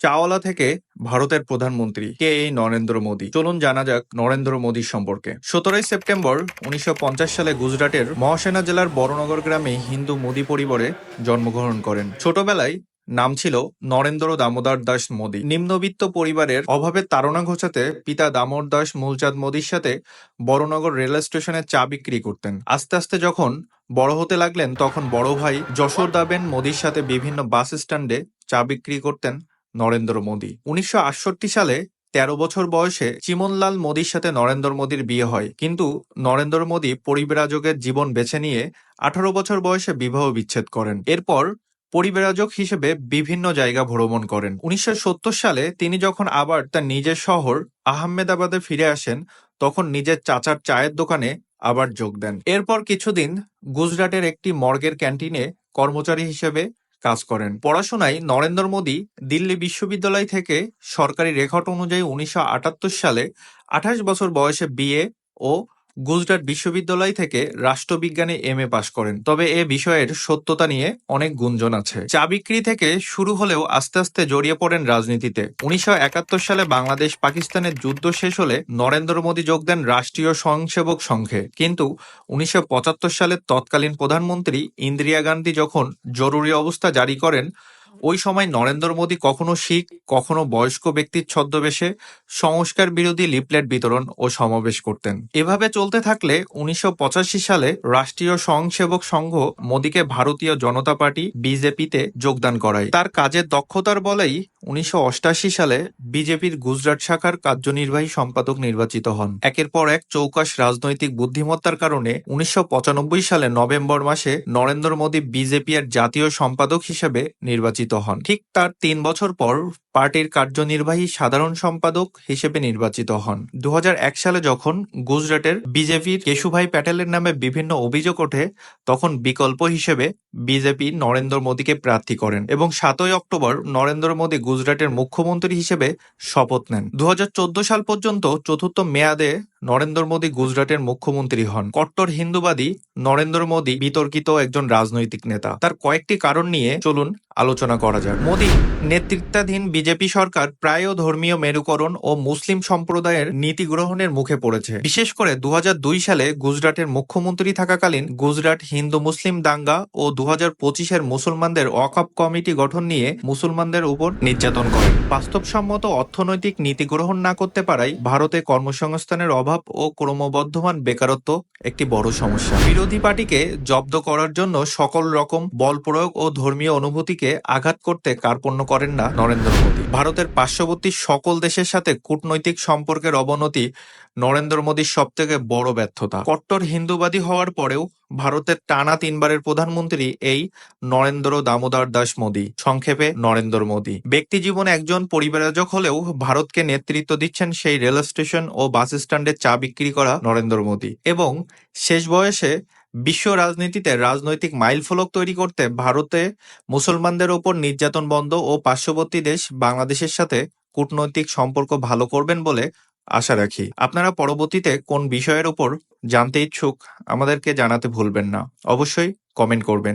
চাওয়ালা থেকে ভারতের প্রধানমন্ত্রী কে এই নরেন্দ্র মোদী। চলুন জানা যাক নরেন্দ্র মোদী সম্পর্কে। সতেরোই সেপ্টেম্বর উনিশশো পঞ্চাশ সালে গুজরাটের মহাসেনা জেলার বড়নগর গ্রামে হিন্দু মোদী পরিবারে জন্মগ্রহণ করেন। ছোটবেলায় নাম ছিল নরেন্দ্র দামোদর দাস মোদী। নিম্নবিত্ত পরিবারের অভাবে তাড়না ঘোচাতে পিতা দামোদর দাস মূলচাঁদ মোদীর সাথে বড়নগর রেল স্টেশনে চা বিক্রি করতেন। আস্তে আস্তে যখন বড় হতে লাগলেন, তখন বড় ভাই যশোর দাবেন মোদীর সাথে বিভিন্ন বাস স্ট্যান্ডে চা বিক্রি করতেন। নরেন্দ্র মোদী। উনিশশো আটষট্টি সালে তেরো বছর বয়সে চিমনলাল মোদীর সাথে নরেন্দ্র মোদীর বিয়ে হয়। কিন্তু নরেন্দ্র মোদী পরিব্রাজকের জীবন বেছে নিয়ে আঠারো বছর বয়সে বিবাহ বিচ্ছেদ করেন। এরপর পরিব্রাজক হিসেবে বিভিন্ন জায়গা ভ্রমণ করেন। উনিশশো সত্তর সালে তিনি যখন আবার তার নিজের শহর আহমেদাবাদে ফিরে আসেন, তখন নিজের চাচার চায়ের দোকানে আবার যোগ দেন। এরপর কিছুদিন গুজরাটের একটি মর্গের ক্যান্টিনে কর্মচারী হিসেবে কাজ করেন। পড়াশোনায় নরেন্দ্র মোদী দিল্লি বিশ্ববিদ্যালয় থেকে সরকারি রেকর্ড অনুযায়ী উনিশশো আটাত্তর সালে আঠাশ বছর বয়সে বিএ ও গুজরাট বিশ্ববিদ্যালয় থেকে রাষ্ট্রবিজ্ঞানে এম এ পাশ করেন। তবে এ বিষয়ের সত্যতা নিয়ে অনেক গুঞ্জন আছে। চা বিক্রি থেকে শুরু হলেও আস্তে আস্তে জড়িয়ে পড়েন রাজনীতিতে। উনিশশো একাত্তর সালে বাংলাদেশ পাকিস্তানের যুদ্ধ শেষ হলে নরেন্দ্র মোদী যোগ দেন রাষ্ট্রীয় স্বয়ংসেবক সংঘে। কিন্তু উনিশশো সালে তৎকালীন প্রধানমন্ত্রী ইন্দিরা গান্ধী যখন জরুরি অবস্থা জারি করেন ওই সময় নরেন্দ্র মোদী কখনো শিখ, কখনো বয়স্ক ব্যক্তির ছদ্মবেশে সংস্কার বিরোধী লিপলেট বিতরণ ও সমাবেশ করতেন। এভাবে চলতে থাকলে উনিশশো পঁচাশি সালে রাষ্ট্রীয় স্বয়ংসেবক সংঘ মোদীকে ভারতীয় জনতা পার্টি, বিজেপিতে যোগদান করায়। তার কাজের দক্ষতার বলেই উনিশশো সালে বিজেপির গুজরাট শাখার কার্যনির্বাহী সম্পাদক নির্বাচিত হন। একের পর এক চৌকাশ রাজনৈতিক বুদ্ধিমত্তার কারণে উনিশশো পঁচানব্বই সালে নভেম্বর মাসে নরেন্দ্র মোদী বিজেপি এর জাতীয় সম্পাদক হিসেবে নির্বাচিত হন। ঠিক তার তিন বছর পর পার্টির কার্যনির্বাহী সাধারণ সম্পাদক হিসেবে নির্বাচিত হন। দু হাজার এক সালে যখন গুজরাটের বিজেপির কেশুভাই প্যাটেলের নামে বিভিন্ন অভিযোগ ওঠে, তখন বিকল্প হিসেবে বিজেপি নরেন্দ্র মোদীকে প্রার্থী করেন এবং সাতই অক্টোবর নরেন্দ্র মোদী গুজরাটের মুখ্যমন্ত্রী হিসেবে শপথ নেন। দু হাজার চোদ্দ সাল পর্যন্ত চতুর্থ মেয়াদে নরেন্দ্র মোদী গুজরাটের মুখ্যমন্ত্রী হন। কট্টর হিন্দুবাদী নরেন্দ্র মোদী বিতর্কিত একজন রাজনৈতিক নেতা। তার কয়েকটি কারণ নিয়ে চলুন আলোচনা করা যাক। মোদী নেতৃত্বাধীন বিজেপি সরকার প্রায় ধর্মীয় মেরুকরণ ও মুসলিম সম্প্রদায়ের নীতি গ্রহণের মুখে পড়েছে। বিশেষ করে দু হাজার দুই সালে গুজরাটের মুখ্যমন্ত্রী থাকাকালীন গুজরাট হিন্দু মুসলিম দাঙ্গা ও দু হাজার মুসলমানদের ওয়াকফ কমিটি গঠন নিয়ে মুসলমানদের উপর নির্যাতন করেন বাস্তবসম্মত অর্থনৈতিক নীতি গ্রহণ না করতে পারায় ভারতে কর্মসংস্থানের অভাব ও ক্রমবর্ধমান বেকারত্ব একটি বড় সমস্যা। বিরোধী পার্টিকে জব্দ করার জন্য সকল রকম বল প্রয়োগ ও ধর্মীয় অনুভূতিকে আঘাত করতে কার্পণ্য করেন না নরেন্দ্র মোদী। ভারতের পার্শ্ববর্তী সকল দেশের সাথে কূটনৈতিক সম্পর্কের অবনতি নরেন্দ্র মোদীর সব থেকে বড় ব্যর্থতা। কট্টর হিন্দুবাদী হওয়ার পরেও ভারতের টানা তিনবারের প্রধানমন্ত্রী এই নরেন্দ্র দামোদর দাস মোদী। সংক্ষেপে, নরেন্দ্র মোদী। ব্যক্তি জীবনে একজন পরিবারজক হলেও ভারতকে নেতৃত্ব দিচ্ছেন সেই রেল স্টেশন ও বাস স্ট্যান্ডে চা বিক্রি করা নরেন্দ্র মোদী। এবং শেষ বয়সে বিশ্ব রাজনীতিতে রাজনৈতিক মাইলফলক তৈরি করতে ভারতে মুসলমানদের ওপর নির্যাতন বন্ধ ও পার্শ্ববর্তী দেশ বাংলাদেশের সাথে কূটনৈতিক সম্পর্ক ভালো করবেন বলে আশা রাখি। আপনারা পরবর্তীতে কোন বিষয়ের ওপর জানতে ইচ্ছুক আমাদেরকে জানাতে ভুলবেন না। অবশ্যই কমেন্ট করবেন।